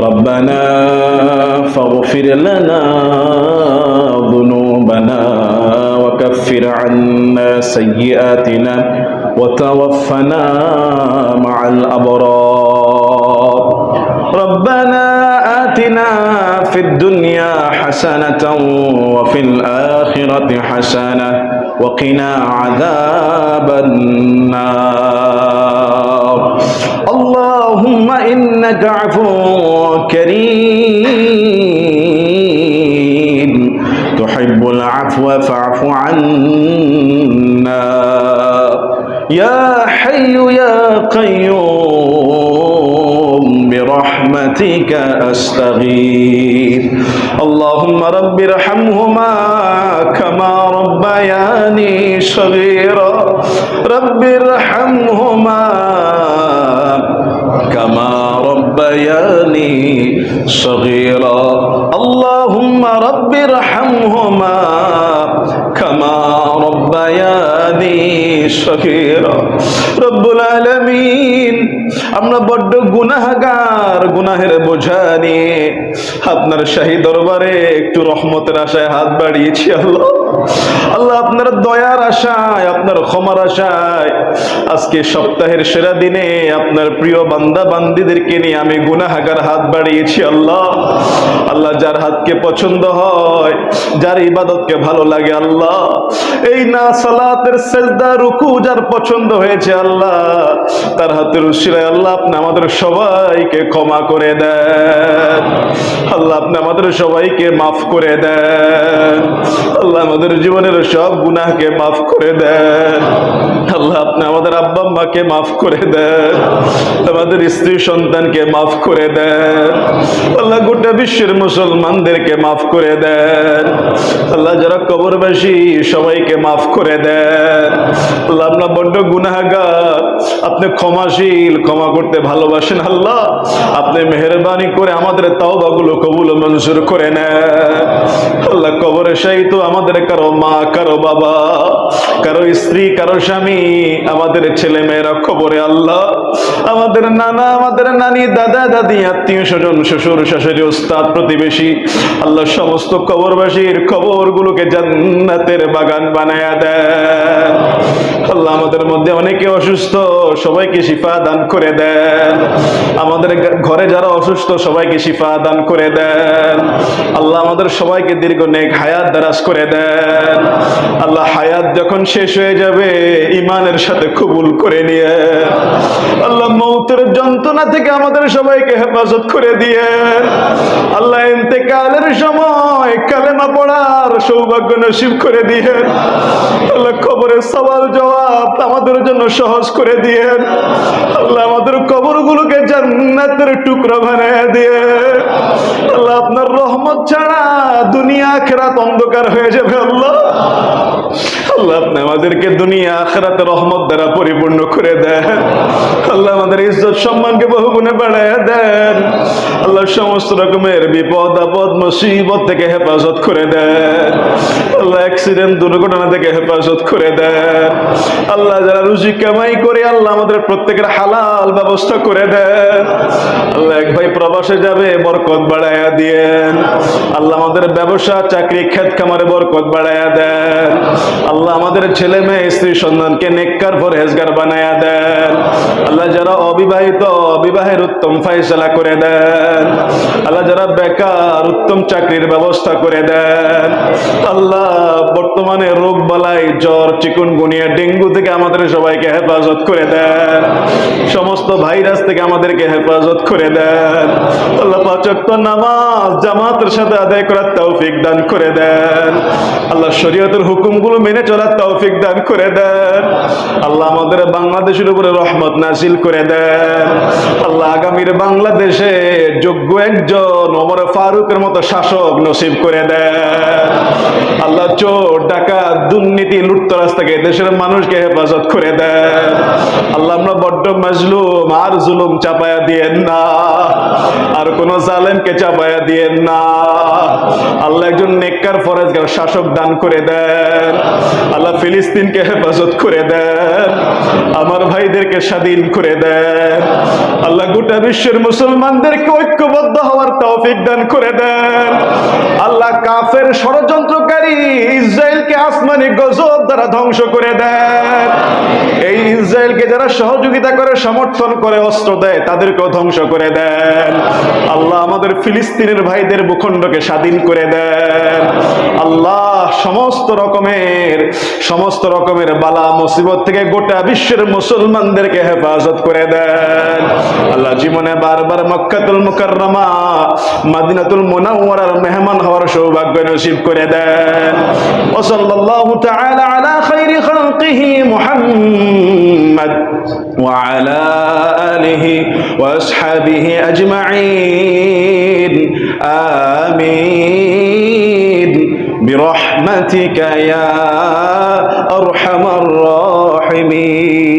ربنا فاغفر لنا ذنوبنا وكفر عنا سيئاتنا وتوفنا مع الأبرار. ربنا آتنا في الدنيا حسنة وفي الآخرة حسنة وقنا عذاب النار. اللهم إنك عفو كريم. تحب العفو فاعف عنا. يا حي يا قيوم برحمتك أستغيث. اللهم رب ارحمهما كما ربياني صغيرا. رب ارحمهما صغيرا اللهم رب ارحمهما كما ربياني আমরা বড্ড গুনাহগার, গুনাহের বোঝা নিয়ে আপনার শাহী দরবারে একটু রহমতের আশায় হাত বাড়িয়েছি, আল্লাহ। আল্লাহ, আপনার দয়ার আশায়, আপনার ক্ষমার আশায় আজকে সপ্তাহের সেরা দিনে আপনার প্রিয় বান্দা বান্দিদেরকে নিয়ে আমি গুনাহাগার হাত বাড়িয়েছি, আল্লাহ। আল্লাহ, যার হাতকে পছন্দ হয়, যার ইবাদতকে ভালো লাগে, আল্লাহ। এই না সালাতের সেজদা, রুকু, যার পছন্দ হয়েছে আল্লাহ, তার হাতের উশিরায় আল্লাহ আপনি আমাদের সবাইকে ক্ষমা করে দেন। আল্লাহ আপনি আমাদের সবাইকে মাফ করে দেন। আল্লাহ আমাদের জীবনের সব মাফ করে দেন। আল্লাহ আপনি আমাদের আব্বা আম্মাকে মাফ করে দেন। আমাদের স্ত্রী সন্তানকে মাফ করে দেন। আল্লাহ গোটা বিশ্বের মুসলমানদেরকে মাফ করে দেন। আল্লাহ যারা কবরবাসী, সবাইকে মাফ করে দেন। আল্লাহ বড্ড আপনি ক্ষমাশীল, ক্ষমা করতে ভালোবাসেন আল্লাহ। আপনি মেহরবানি করে আমাদের তাওবাগুলো কবুল মঞ্জুর করে নেন। আল্লাহ কবরে তো আমাদের কারও মা, কারও বাবা, কারও স্ত্রী, কারও স্বামী, আমাদের ছেলে মেয়েরা খবরে আল্লাহ। আমাদের নানা, আমাদের নানি, দাদা, দাদি, আত্মীয় স্বজন, শ্বশুর, শাশুড়ি, ওস্তাদ, প্রতিবেশী, আল্লাহ সমস্ত কবরবাসীর খবরগুলোকে জান্নাতের বাগান বানায়া দেন। আল্লাহ আমাদের মধ্যে অনেকে অসুস্থ, সবাইকে শিফা দান করে দেন। আমাদের ঘরে যারা অসুস্থ, সবাইকে শিফা দান করে দেন। আল্লাহ আমাদের সবাইকে দীর্ঘ নেক হায়াত দারাজ করে দেন। আল্লাহ হায়াত যখন শেষ হয়ে যাবে ইমানের সাথে কবুল করে নিয়ে, আল্লাহ মৌতের যন্ত্রণা থেকে আমাদের সবাইকে হেফাজত করে দিয়ে, আল্লাহ ইন্তেকালের সময় কালেমা পড়ার সৌভাগ্য নসিব করে দিয়ে, আল্লাহ খবরের সবার জবাব আমাদের জন্য সহজ করে দিয়ে, আল্লাহ আমাদের কবরগুলোকে জান্নাতের টুকরো বানিয়ে দিয়ে, আল্লাহ আপনার রহমত ছাড়া দুনিয়া খেরাত অন্ধকার হয়ে যাবে, আল্লাহ। আল্লাহ আপনি আমাদেরকে দুনিয়া, আখেরাতে রহমত দ্বারা পরিপূর্ণ করে দেন। আল্লাহ আমাদের ইজ্জত সম্মানকে বহু বাড়ায় দেন। আল্লাহ সমস্ত রকমের বিপদ, আপদ, মুসিবত থেকে হেফাজত করে দেন। আল্লাহ অ্যাক্সিডেন্ট দুর্ঘটনা থেকে হেফাজত করে দেন। আল্লাহ যারা রুজি কামাই করে, আল্লাহ আমাদের প্রত্যেকের হালাল ব্যবস্থা করে দেন। আল্লাহ এক ভাই প্রবাসে যাবে, বরকত বাড়ায়া দিয়েন। আল্লাহ আমাদের ব্যবসা, চাকরি ক্ষেত খামারে বরকত বাড়ায়া দেন। আল্লাহ আমাদের ছেলে মেয়ে, স্ত্রী সন্তানকে নেককার পরহেজগার বানায়া দেন। আল্লাহ যারা অবিবাহিত বিবাহের উত্তম ফাইসলা করে দেন। আল্লাহ যারা বেকার, উত্তম চাকরির ব্যবস্থা করে দেন। আল্লাহ বর্তমানে রোগ বালাই, জ্বর, চিকুন গুনিয়া, ডেঙ্গু থেকে আমাদের সবাইকে হেফাজত করে দেন। সমস্ত ভাইরাস থেকে আমাদেরকে হেফাজত করে দেন। আল্লাহ পাচক নামাজ, জামাতের সাথে আদায় করার তৌফিক দান করে দেন। আল্লাহ শরীয়তের হুকুমগুলো মেনে চলার তৌফিক দান করে দেন। আল্লাহ আমাদের বাংলাদেশের উপরে রহমত নাসিল করে দেন। আল্লাহ আগামীর বাংলাদেশে যোগ্য একজন ওমর ফারুকের মতো শাসক নসিব করে দেন। আল্লাহ চোর ডাকাত দুর্নীতি, লুটতরাজ থেকে দেশের মানুষকে হেফাজত করে দেন। আল্লাহ, আমরা বড্ড মাজলুম, আর জুলুম চাপায়া দিয়েন না। আর কোন জালেমকে চাপায়া দিয়েন না। আল্লাহ একজন নেককার ফরেজগার, শাসক দান করে দেন। আল্লাহ ফিলিস্তিনকে হেফাজত করে দেন। আমার ভাইদেরকে স্বাধীন করে দেন। আল্লাহ গোটা বিশ্বের মুসলমানদেরকে ঐক্যবদ্ধ হওয়ার তৌফিক দান করে দেন। আল্লাহ কাফের ষড়যন্ত্রকারী ইসরায়েলকে আসমানি গজব দ্বারা ধ্বংস করে দেন এই ইসরায়েলকে যারা সহযোগিতা করে, সমর্থন করে, অস্ত্র দেয়, তাদেরকেও ধ্বংস করে দেন। আল্লাহ আমাদের ফিলিস্তিনের ভাইদের ভূখণ্ডকে স্বাধীন করে দেন। আল্লাহ সমস্ত রকমের সমস্ত রকমের বালা, মুসিবত থেকে গোটা বিশ্বের মুসলমানদেরকে হেফাজত করে দেন। আল্লাহ জীবনে বারবার মক্কাতুল মুকাররমা, মাদিনাতুল মুনাওয়ারার মেহমান হওয়ার সৌভাগ্য নসিব করে দেন। وصلى الله تعالى على خير خلقه محمد وعلى آله وأصحابه أجمعين. آمين. برحمتك يا أرحم الراحمين.